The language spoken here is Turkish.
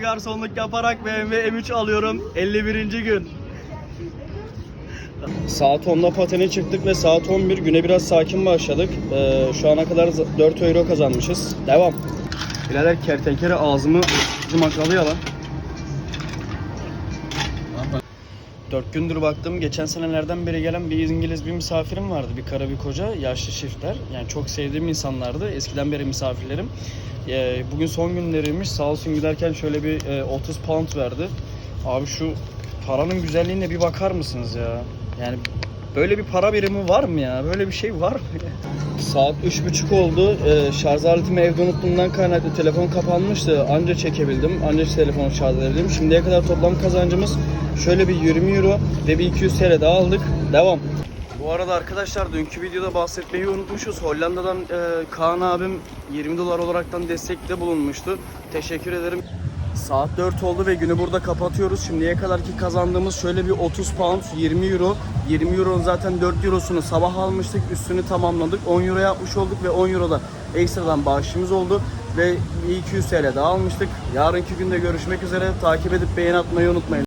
Garsonluk yaparak BMW M3 alıyorum 51. gün. Saat 10'da patene çıktık ve saat 11 güne biraz sakin başladık. Ee, şu ana kadar 4 euro kazanmışız. Devam. Birader kertenkele ağzımı cımakalıyor 4 gündür baktım. Geçen senelerden beri gelen bir İngiliz bir misafirim vardı. Bir karı bir koca. Yaşlı çiftler. Yani çok sevdiğim insanlardı. Eskiden beri misafirlerim. Ee, bugün son günleriymiş. Sağ olsun giderken şöyle bir e, 30 pound verdi. Abi şu paranın güzelliğine bir bakar mısınız ya? Yani böyle bir para birimi var mı ya? Böyle bir şey var mı? Saat 3.30 oldu. Ee, şarj aletimi evde unuttuğumdan kaynaklı telefon kapanmıştı. Anca çekebildim. Anca telefonu şarj edebildim. Şimdiye kadar toplam kazancımız şöyle bir 20 euro ve bir 200 TL daha aldık. Devam. Bu arada arkadaşlar dünkü videoda bahsetmeyi unutmuşuz. Hollanda'dan e, Kaan abim 20 dolar olaraktan destekte bulunmuştu. Teşekkür ederim. Saat 4 oldu ve günü burada kapatıyoruz. Şimdiye kadarki kazandığımız şöyle bir 30 pound 20 euro. 20 euronun zaten 4 eurosunu sabah almıştık. Üstünü tamamladık. 10 euro yapmış olduk ve 10 euro da ekstradan bağışımız oldu. Ve bir 200 TL daha almıştık. Yarınki günde görüşmek üzere. Takip edip beğeni atmayı unutmayın.